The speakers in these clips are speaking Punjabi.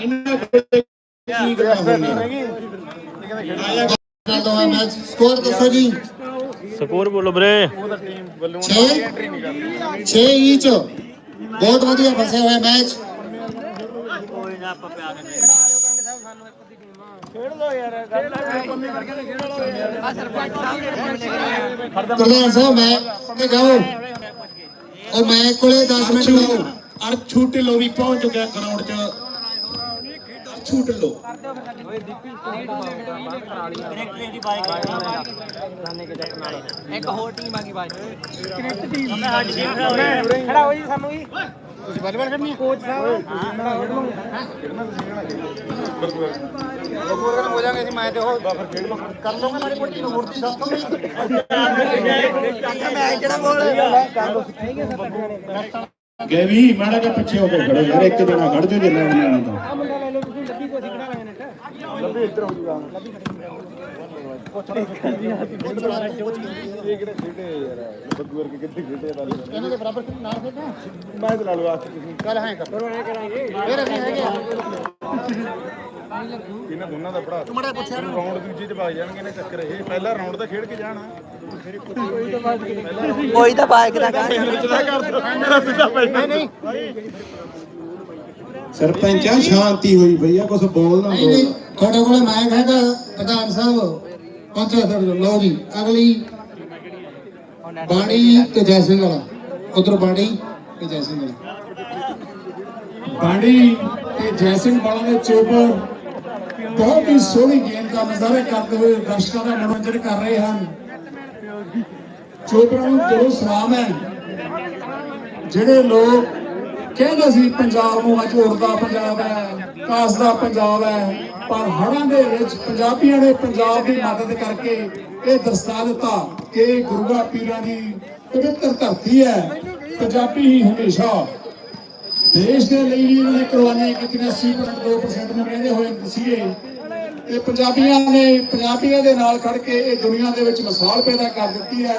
ਇਹਨਾਂ ਕੋਲੇ ਕੀ ਗੱਲਾਂ ਹੋਣਗੀਆਂ ਨਾਲ ਦੋਵਾਂ ਮੈਚ ਸਕੋਰ ਦੱਸੋ ਜੀ ਸਕੋਰ ਬੋਲੋ ਵੀਰੇ। 6 6 ਈਚ ਬਹੁਤ ਵਧੀਆ ਫਸਿਆ ਹੋਇਆ ਮੈਚ। ਪ੍ਰਧਾਨ ਸਾਹਿਬ, ਮੈਂ ਤੇ ਗਾਓ ਉਹ ਮੈਂ ਕੋਲੇ 10 ਮਿੰਟ ਲਾਓ। ਅਰਛੂ ਢਿੱਲੋਂ ਵੀ ਪਹੁੰਚ ਚੁੱਕਿਆ ਗਰਾਊਂਡ 'ਚ। ਅਰਛੂ ਢਿੱਲੋਂ। ਇੱਕ ਹੋਰ ਟੀਮ ਆ ਗਈ ਬਾਈ ਖੜਾ ਹੋ ਜੀ। ਸਾਨੂੰ ਜੀ। ਤੁਸੀਂ ਵਾਲੀਬਾਲ ਖੇਡਣੀ ਕੋਚ ਸਾਹਿਬ। ਹਾਂ। ਹੋ ਜਾਗੇ ਅਸੀਂ ਮੈਂ ਤੇ ਉਹ ਕਰ ਲਵਾਂਗੇ ਮਾੜੀ ਮੋਟੀ? ਮੂਰਤੀ ਸਾਥ ਤੋਂ ਮੈਂ ਕਿਹੜਾ ਬੋਲ ਗਏ ਵੀ ਮਾੜਾ ਜਿਹਾ ਪਿੱਛੇ ਹੋ ਕੇ ਖੜੋ ਯਾਰ ਇੱਕ ਜਣਾ ਖੜ ਜਾਓ ਜੇ ਲੈਣ ਲੈਣਾ ਤਾਂ ਆ ਮੁੰਡਾ ਲੈ ਲਓ ਤੁਸੀਂ ਲੱਭੀ ਕੋਸੀ ਕਿਹੜਾ ਲਾਇਆ ਨੇਟ ਲੱਭੀ ਇੱਧਰ ਹੋ ਜੂਗਾ। ਲੱਭੀ ਇਹਨਾਂ ਦੇ ਬਰਾਬਰ ਕਿੰਨੇ ਨਾਲ ਖੇਡਣਾ ਮੈਂ ਤੇ ਲਾ ਲਵਾ ਤੁਸੀਂ। ਚੱਲ ਹਾਂ ਕਰ। ਐ ਕਰਾਂਗੇ। ਫੇਰ ਅਸੀਂ ਹੈਗੇ ਇਹਨਾਂ ਦੋਨਾਂ ਦਾ ਪੜਾ ਮੜਾ ਪੁੱਛਿਆ ਰਾਉਂਡ ਦੂਜੇ ਚ ਵਗ ਜਾਣਗੇ ਨੇ ਚੱਕਰ ਇਹ। ਪਹਿਲਾ ਰਾਉਂਡ ਤਾਂ ਖੇਡ ਕੇ ਜਾਣਾ। ਕੋਈ ਤਾਂ ਬਾਈਕ ਦਾ ਕਰ ਮੇਰਾ ਸਿੱਧਾ ਪੈਣਾ ਨਹੀਂ ਸਰਪੰਚਾ ਸ਼ਾਂਤੀ ਹੋਈ ਪਈ ਆ ਕੁਝ ਬੋਲ ਨਾ ਨਹੀਂ ਨਹੀਂ ਤੁਹਾਡੇ ਕੋਲੇ ਮੈਂ ਕਹਿੰਦਾ ਪ੍ਰਧਾਨ ਸਾਹਿਬ ਤੁਹਾਡੇ ਕੋਲ। ਲਓ ਜੀ ਅਗਲੀ ਬਾਣੀ ਤੇ ਜੈ ਸਿੰਘ ਵਾਲਾ ਉਧਰ ਬਾਣੀ ਤੇ ਜੈ ਸਿੰਘ ਵਾਲਾ। ਬਾਣੀ ਤੇ ਜੈ ਸਿੰਘ ਵਾਲਾ ਦੇ ਚੋਬਰ ਬਹੁਤ ਹੀ ਸੋਹਣੀ ਗੇਮ ਦਾ ਨਜ਼ਾਰਾ ਕਰਦੇ ਹੋਏ ਦਰਸ਼ਕਾਂ ਦਾ ਮਨੋਰੰਜਨ ਕਰ ਰਹੇ ਹਨ। ਚੋਬਰਾਂ ਨੂੰ ਦਿਲੋਂ ਸਲਾਮ ਹੈ। ਜਿਹੜੇ ਲੋਕ ਕਹਿੰਦੇ ਸੀ ਪੰਜਾਬ ਨੂੰ ਅੱਜ ਉੜਦਾ ਪੰਜਾਬ ਹੈ, ਕਾਸਦਾ ਪੰਜਾਬ ਹੈ, ਪਰ ਹੜ੍ਹਾਂ ਦੇ ਵਿੱਚ ਪੰਜਾਬੀਆਂ ਨੇ ਪੰਜਾਬ ਦੀ ਮਦਦ ਕਰਕੇ ਇਹ ਦਰਸਾ ਦਿੱਤਾ ਕਿ ਇਹ ਗੁਰੂਆਂ ਪੀਰਾਂ ਦੀ ਪਵਿੱਤਰ ਧਰਤੀ ਹੈ, ਪੰਜਾਬੀ ਹੀ ਹਮੇਸ਼ਾ ਦੇਸ਼ ਦੇ ਲਈ ਵੀ ਇਹਨਾਂ ਨੇ ਕੁਰਬਾਨੀਆਂ ਕੀਤੀਆਂ ਸੀ 2% ਨੂੰ ਕਹਿੰਦੇ ਹੋਏ ਸੀਗੇ ਤੇ ਪੰਜਾਬੀਆਂ ਨੇ ਪੰਜਾਬੀਆਂ ਦੇ ਨਾਲ ਖੜ ਕੇ ਇਹ ਦੁਨੀਆ ਦੇ ਵਿੱਚ ਮਿਸਾਲ ਪੈਦਾ ਕਰ ਦਿੱਤੀ ਹੈ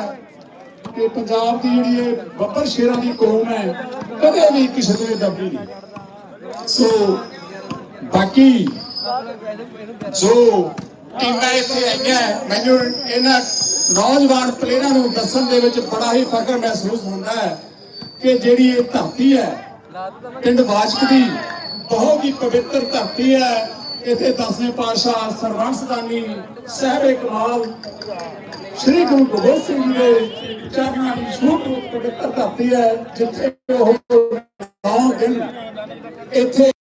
ਕਿ ਪੰਜਾਬ ਦੀ ਜਿਹੜੀ ਇਹ ਬੱਬਰ ਸ਼ੇਰਾਂ ਦੀ ਕੌਮ ਹੈ ਕਦੇ ਵੀ ਕਿਸੇ ਦੇ ਦੱਬੀ ਨਹੀਂ। ਸੋ ਬਾਕੀ ਜੋ ਟੀਮਾਂ ਇੱਥੇ ਆਈਆਂ, ਮੈਨੂੰ ਇਹਨਾਂ ਨੌਜਵਾਨ ਪਲੇਅਰਾਂ ਨੂੰ ਦੱਸਣ ਦੇ ਵਿੱਚ ਬੜਾ ਹੀ ਫਖਰ ਮਹਿਸੂਸ ਹੁੰਦਾ ਹੈ ਕਿ ਜਿਹੜੀ ਇਹ ਧਰਤੀ ਹੈ, ਪਿੰਡ ਵਾਚਕ ਦੀ ਬਹੁਤ ਹੀ ਪਵਿੱਤਰ ਧਰਤੀ ਹੈ ਇੱਥੇ ਦਸਵੇਂ ਪਾਤਸ਼ਾਹ ਸਰਵੰਸਦਾਨੀ ਸਾਹਿਬ ਕਮਾਲ ਸ੍ਰੀ ਗੁਰੂ ਗੋਬਿੰਦ ਸਿੰਘ ਜੀ ਦੇ ਚਰਨਾਂ ਦੀ ਛੂਟ ਪਵਿੱਤਰ ਧਰਤੀ ਹੈ, ਜਿੱਥੇ ਉਹ ਨੌ ਦਿਨ ਇੱਥੇ